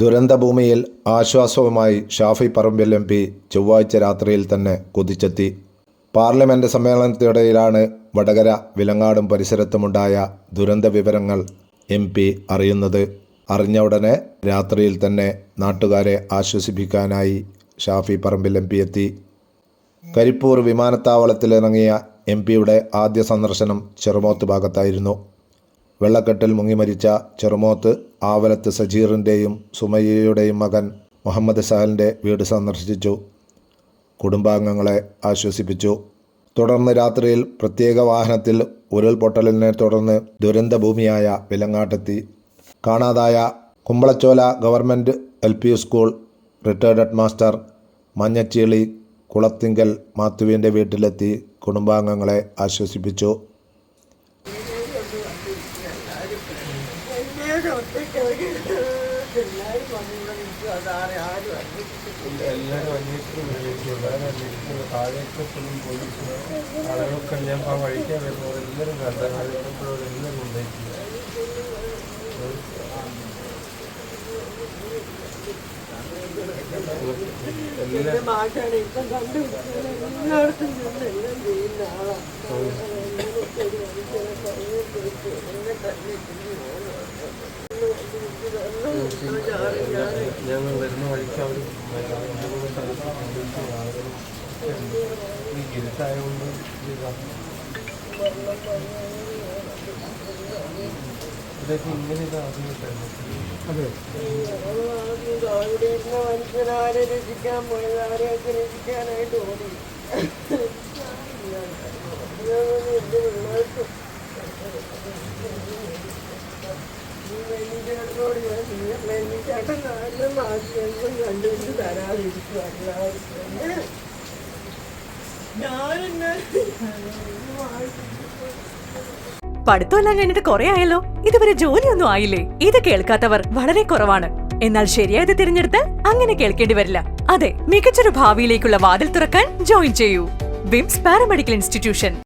ദുരന്തഭൂമിയിൽ ആശ്വാസവുമായി Shafi Parambil M P ചൊവ്വാഴ്ച രാത്രിയിൽ തന്നെ കുതിച്ചെത്തി. പാർലമെന്റ് സമ്മേളനത്തിനിടയിലാണ് വടകര വിലങ്ങാടും പരിസരത്തുമുണ്ടായ ദുരന്ത വിവരങ്ങൾ എം പി അറിയുന്നത്. അറിഞ്ഞ ഉടനെ രാത്രിയിൽ തന്നെ നാട്ടുകാരെ ആശ്വസിപ്പിക്കാനായി ഷാഫി പറമ്പിൽ എം പി എത്തി. കരിപ്പൂർ വിമാനത്താവളത്തിലിറങ്ങിയ എം പിയുടെ ആദ്യ സന്ദർശനം ചെറുമോത്ത് ഭാഗത്തായിരുന്നു. വെള്ളക്കെട്ടിൽ മുങ്ങിമരിച്ച ചെറുമോത്ത് ആവലത്ത് സജീറിന്റെയും സുമയ്യയുടെയും മകൻ മുഹമ്മദ് സഹലിന്റെ വീട് സന്ദർശിച്ചു. കുടുംബാംഗങ്ങളെ ആശ്വസിപ്പിച്ചു. തുടർന്ന് രാത്രിയിൽ പ്രത്യേക വാഹനത്തിൽ ഉരുൾപൊട്ടലിനെ തുടർന്ന് ദുരന്തഭൂമിയായ വിലങ്ങാട്ടെത്തി. കാണാതായ Kumbalachola government L P school retired head master Manjacheeli Kulathinkal മാത്തുവിന്റെ വീട്ടിലെത്തി കുടുംബാംഗങ്ങളെ ആശ്വസിപ്പിച്ചു. എല്ലാവരും അന്വേഷിക്കുന്നു താഴേക്ക് എപ്പോഴും പോലീസ് ആളുകളൊക്കെ ഞാൻ ആ വഴിക്കാൻ വരുന്നവർ എല്ലാവരും കണ്ട ആളുകളെപ്പോഴും എല്ലാവരും ഉണ്ടായിട്ടില്ല മാറ്റാണ് ഇപ്പം എല്ലായിടത്തും ചെന്ന് എല്ലാം ചെയ്യുന്ന ആളാണ് എന്നെ തന്നെ ഞങ്ങൾ വരുന്ന വഴിക്ക് അവർ ഇരുട്ടായതുകൊണ്ട് ഇതാ. ഇതൊക്കെ ഇങ്ങനെ ഇത് ആദ്യമായിട്ടാണ് അതെ മനുഷ്യനാരെ രക്ഷിക്കാൻ പോയത് ആരെയൊക്കെ രചിക്കാനായിട്ട് ഓടി എന്റെ പിള്ളേർക്ക് വെല്ലിച്ചേട്ടനോട് ഞാൻ ചെയ്യണം എന്നെ ചേട്ടൻ നല്ല മാറ്റിയെന്നും കണ്ടുപിടിച്ച് തരാതിരിക്കും ഞാനെന്നെ പഠിത്തമെല്ലാം കഴിഞ്ഞിട്ട് കുറെ ആയല്ലോ. ഇതുവരെ ജോലിയൊന്നും ആയില്ലേ? ഇത് കേൾക്കാത്തവർ വളരെ കുറവാണ്. എന്നാൽ ശരിയായത് തിരഞ്ഞെടുത്താൽ അങ്ങനെ കേൾക്കേണ്ടി വരില്ല. അതെ മികച്ചൊരു ഭാവിയിലേക്കുള്ള വാതിൽ തുറക്കാൻ ജോയിൻ ചെയ്യൂ. Vims paramedical institution.